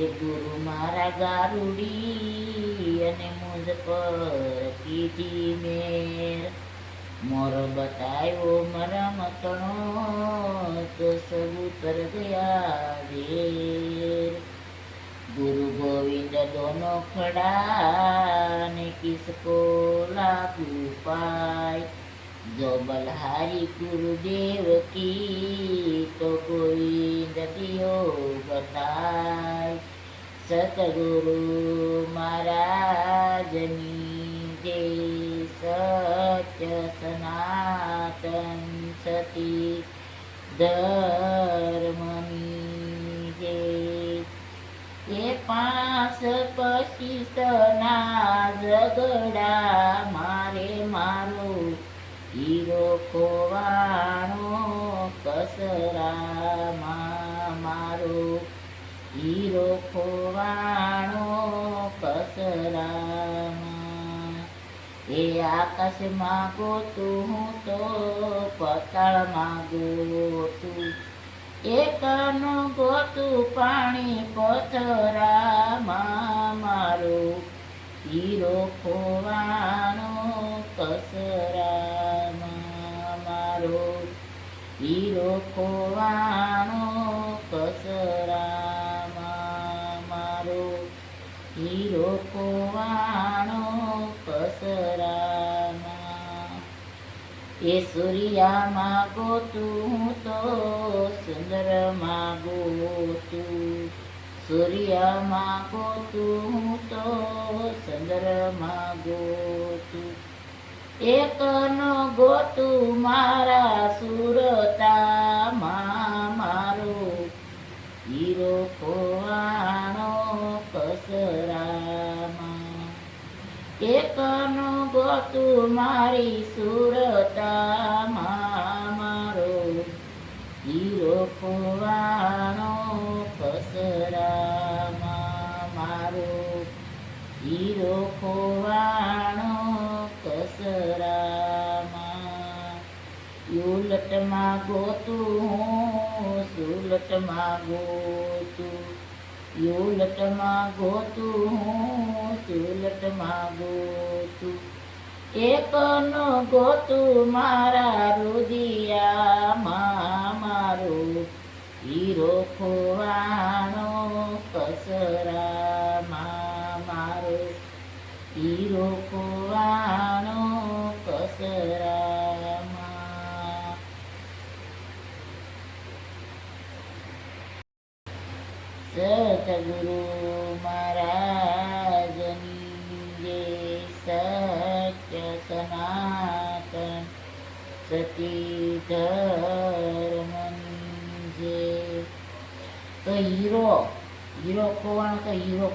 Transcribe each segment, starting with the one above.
એ ગુરુ મારા ગારુડી અને મુજ પર કીધી મેર. મોર બતાવ્યો મરમતણો તો સબૂતર ગયા વેર. ગુરુ ગોવિંદ દોનો ખડા ને કિસકો લાગુ પાય. જો બલહારી ગુરુદેવ કી તો ગોવિંદ દિયો બતાય. સતગુરુ મહારાજની જે સત્ય સનાતન સતી. ધર્મની જે એ પાંચ પચીસના ઝઘડા ઝગડામાં ખોવાણો કસરામાં મારો. હીરો ખોવાણો કસરામાં. એ આકાશમાં ગોતું હું તો પતાળમાં ગોતું એકનું ગોતું પાણી પથરામાં મારો. હીરો ખોવાનો કસરામાં હીરો ખોવાનો કસરામાં મારો. હીરો કોવાણો કસરામાં એ સૂર્યા માગો તું તો સુંદર માગો તું સૂર્યમાં માગો તું તો સુંદર માગો તું એકનો ગોતું મારા એકનો ગોતું મારી સુરતામાં મારો. હીરો ખોવાનો કસરામાં મારો. હીરો ખોવાનો કસરામાં યુલટમાં ગોતું હું, સુલટમાં ગોતું. યુલટમાં ગોતું હું સુલટમાં ગોતું એકનો ગોતું મારા રુદિયામાં મારો હીરો ખોવાણો કસરામાં મારો હીરો ખોવાણો કસરામાં સતગુરુ મહારાજની જય સત્ય સનાતન સતી ધર્મની તો હીરો હીરો કોણ તો હીરો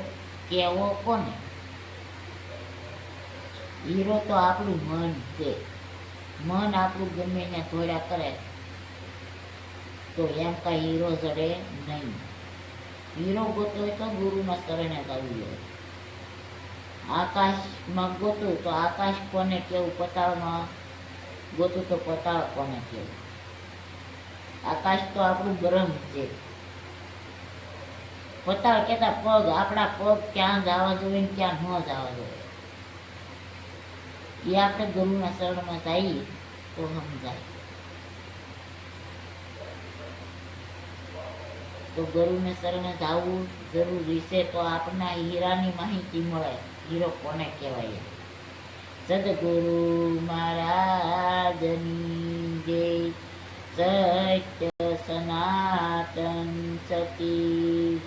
કેવો કોને હીરો તો આપણું મન છે. મન આપણું ગમે ને થોડા કરે. તો એમ કાંઈ હીરો જડે નહીં. હીરો ગોતો હોય તો ગુરુના શરણે જવું જોઈએ આકાશમાં ગોતું તો આકાશ કોને કેવું, પતાળમાં ગોતું તો પતાળ કોને કેવું? આકાશ તો આપણું બ્રહ્મ છે. પતાળ કેતા પગ, આપણા પગ ક્યાં જવા જોઈએ ને ક્યાં ન જવા જોઈએ. એ આપણે ગુરુના શરણમાં જઈએ તો સમજાય. તો ગુરુને શરણે જવું જરૂરી છે તો આપણને હીરાની માહિતી મળે. હીરો કોને કહેવાય? સદગુરુ મહારાજની જય સત્ય સનાતન સતી